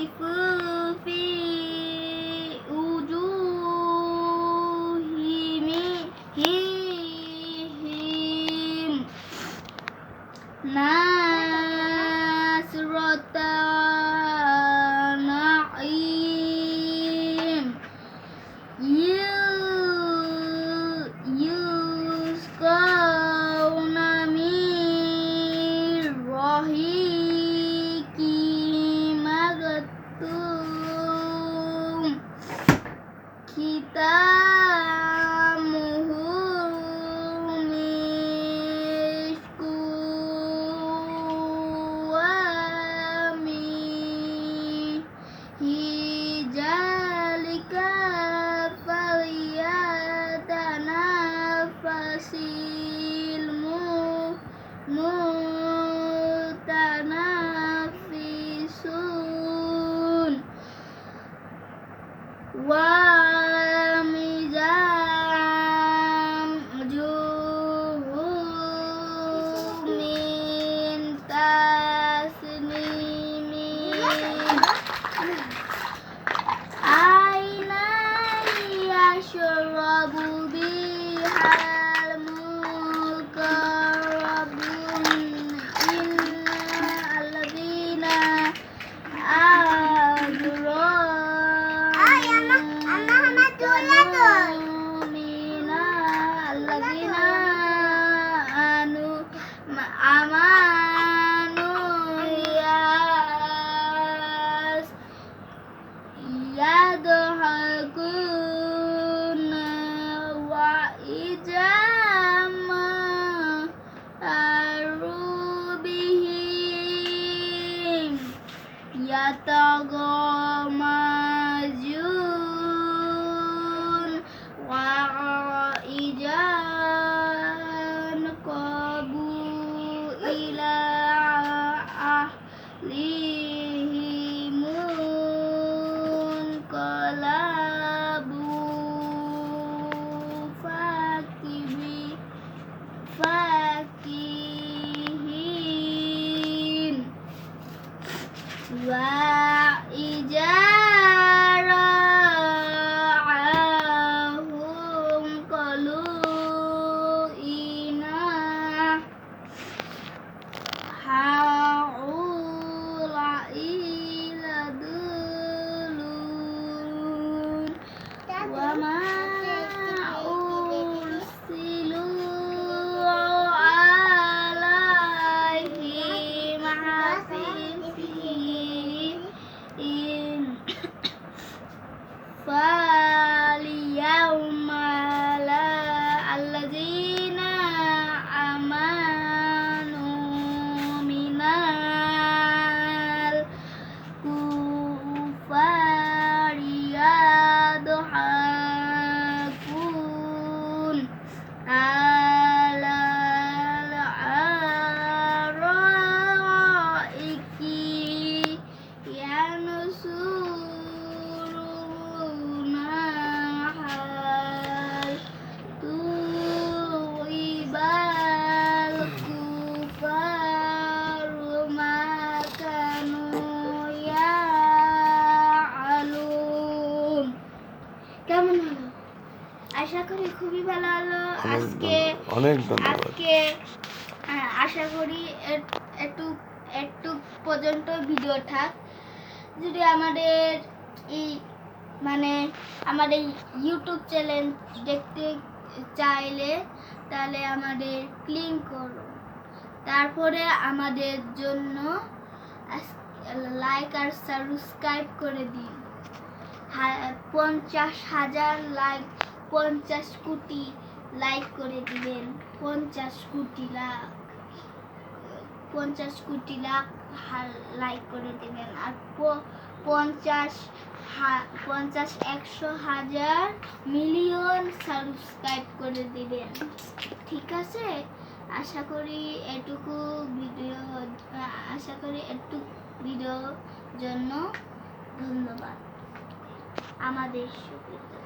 في 啊 আশা করি খুবই ভালো হলো। আজকে অনেক ধন্যবাদ। আজকে হ্যাঁ, আশা করি একটু একটু পর্যন্ত ভিডিও থাক যদি আমাদের এই মানে আমাদের ইউটিউব চ্যানেল দেখতে চাইলে তাহলে আমাদের ক্লিক করো। তারপরে আমাদের জন্য লাইক আর সাবস্ক্রাইব করে দিন। হা- পঞ্চাশ হাজার লাইক পঞ্চাশ কোটি লাইক করে দিবেন পঞ্চাশ কোটি লাখ, পঞ্চাশ কোটি লাখ লাইক করে দিবেন আর পঞ্চাশ পঞ্চাশ একশো হাজার মিলিয়ন সাবস্ক্রাইব করে দিবেন ঠিক আছে? আশা করি এটুকু ভিডিও, আশা করি একটু ভিডিও জন্য ধন্যবাদ। আমাদের সুবিধা।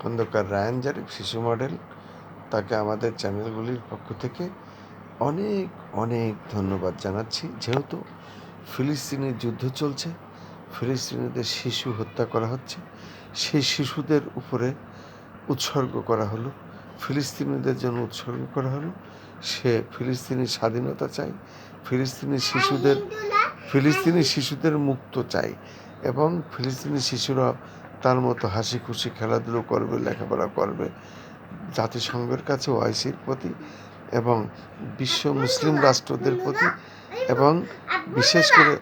খন্দকার রায়ান জারিফ, শিশু মডেল, তাকে আমাদের চ্যানেলগুলির পক্ষ থেকে অনেক অনেক ধন্যবাদ জানাচ্ছি। যেহেতু ফিলিস্তিনের যুদ্ধ চলছে, ফিলিস্তিনিদের শিশু হত্যা করা হচ্ছে, সেই শিশুদের উপরে উৎসর্গ করা হলো, ফিলিস্তিনিদের জন্য উৎসর্গ করা হলো। সে ফিলিস্তিনি স্বাধীনতা চাই ফিলিস্তিনি শিশুদের ফিলিস্তিনি শিশুদের মুক্ত চাই এবং ফিলিস্তিনি শিশুরা তার মতো হাসি খুশি খেলাধুলো করবে, লেখাপড়া করবে জাতিসংঘের কাছে, ওআইসির প্রতি এবং বিশ্ব মুসলিম রাষ্ট্রদের প্রতি এবং বিশেষ করে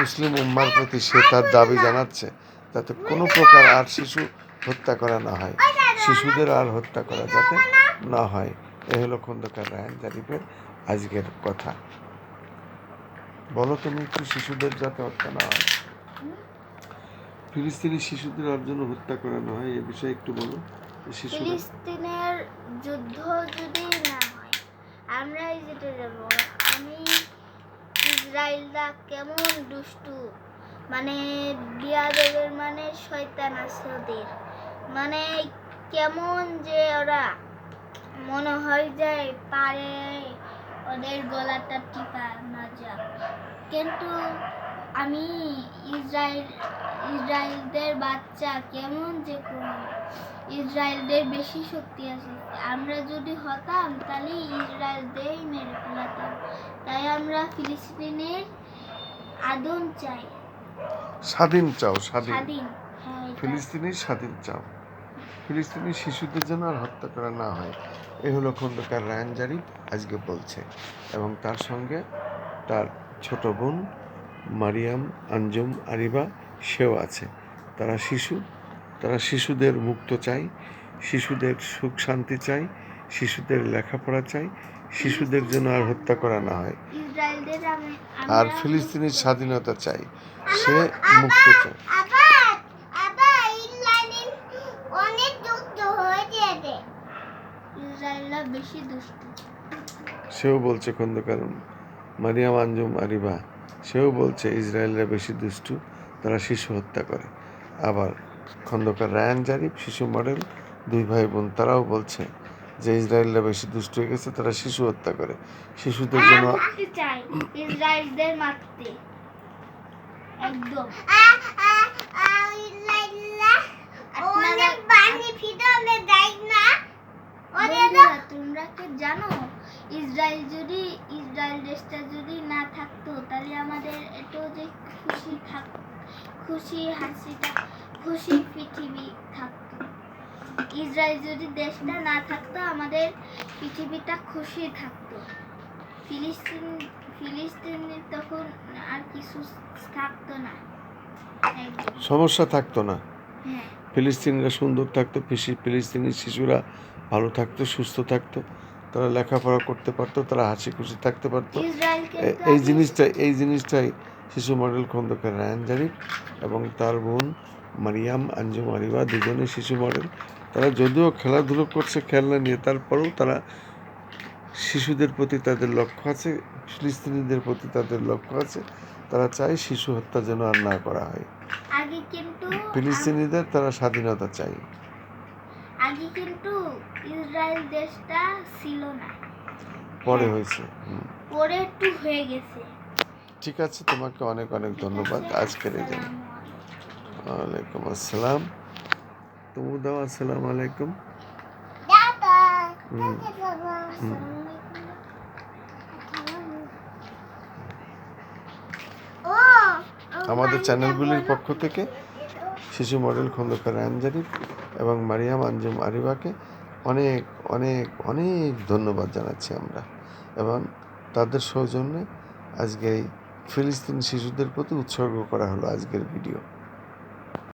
মুসলিম উম্মার প্রতি সে তার দাবি জানাচ্ছে যাতে কোনো প্রকার আর শিশু হত্যা করা না হয়। শিশুদের আর হত্যা করা যাতে না হয়। এ হলো খন্দকার রায়ন জারিফের আজকের কথা। বলো তুমি একটু শিশুদের যাতে হত্যা না হয়? ফিলিস্তিনি শিশুদের আর জন্য হত্যা করা না হয়, এ বিষয়ে একটু বলো। ফিলিস্তিনের যুদ্ধ যদি না হয় আমরাই যেটা যাব। আমি ইসরায়েলরা কেমন দুষ্টু। মানে বিয়াদেবের মানে শয়তান আছে ওদের মানে কেমন যে ওরা মনে হয় যে পারে ওদের গলাটা টিপা না যাক। কিন্তু আমি ইসরায়েল ইসরায়েলদের বাচ্চা কেমন যে ইসরায়েলদের বেশি শক্তি আছে। আমরা যদি হতাম তাহলে ইসরায়েলদেরই মেরে ফেলাতাম। তাই আমরা ফিলিস্তিনের আদম চাই। স্বাধীন চাও স্বাধীন। স্বাধীন হ্যাঁ, ফিলিস্তিনি স্বাধীন চাও। ফিলিস্তিনি শিশুদের যেন আর হত্যা করা না হয়। এ হলো খন্দকার রায়ান জারিফ আজকে বলছে। এবং তার সঙ্গে তার ছোট বোন মারিয়াম আঞ্জুম আরিবা সেও আছে। তারা শিশু। তারা শিশুদের মুক্ত চাই শিশুদের সুখ শান্তি চাই শিশুদের লেখাপড়া চাই শিশুদের জন্য আর হত্যা করা না হয়। আর ফিলিস্তিনির স্বাধীনতা চাই। সে মুক্ত দুষ্টু। সেও বলছে খন্দকার মারিয়াম আঞ্জুম আরিবা সেও বলছে ইসরায়েলরা বেশি দুষ্টু তারা শিশু হত্যা করে। আবার খন্দকার রায়ান জারিফ শিশু মডেল দুই ভাই বোন তারাও বলছে যে ইসরায়েলরা বেশি দুষ্ট হয়ে গেছে তারা শিশু হত্যা করে। শিশুদের জন্য ইসরায়েলদের মারতে। একদম। তোমরা কি জানো ইসরায়েল যদি দেশটা যদি না থাকতো তাহলে আমাদের এত যে খুশি থাক খুশি হাসিটা খুশি পৃথিবী থাকতো। ইসরায়েল যদি দেশটা না থাকতো আমাদের পৃথিবীটা খুশি থাকতো। ফিলিস্তিন ফিলিস্তিনের তখন আর কিছু থাকতো না। সমস্যা থাকতো না। হ্যাঁ। ফিলিস্তিনিরা সুন্দর থাকতো ফিলিস্তিনি শিশুরা ভালো থাকতো সুস্থ থাকতো। তারা লেখাপড়া করতে পারতো তারা হাসি খুশি থাকতে পারতো। এই আমি- জিনিসটা এই জিনিসটাই শিশু মডেল খন্দকার রায়ান জারিফ এবং তার বোন মারিয়াম আঞ্জুম আরিবা দুজনে শিশু মডেল। তারা যদিও খেলাধুলো করছে খেলনা নিয়ে তারপরেও তারা শিশুদের প্রতি তাদের লক্ষ্য আছে ফিলিস্তিনিদের প্রতি তাদের লক্ষ্য আছে। তারা চায় শিশু হত্যা যেন আর না করা হয়। ফিলিস্তিনিদের তারা স্বাধীনতা চাই আগে কিন্তু ইসরায়েল দেশটা ছিল না। পরে হয়েছে পরে একটু হয়ে গেছে। ঠিক আছে তোমাকে অনেক অনেক ধন্যবাদ আজকের এই জন্য ওয়ালাইকুম আসসালাম। তুমি দাও আসসালামু আলাইকুম। আমাদের চ্যানেলগুলির পক্ষ থেকে শিশু মডেল খন্দকার রায়ন এবং মারিয়াম আঞ্জুম আরিবাকে অনেক অনেক অনেক ধন্যবাদ জানাচ্ছি আমরা এবং তাদের সৌজন্যে আজকে এই ফিলিস্তিন শিশুদের প্রতি উৎসর্গ করা হলো আজকের ভিডিও।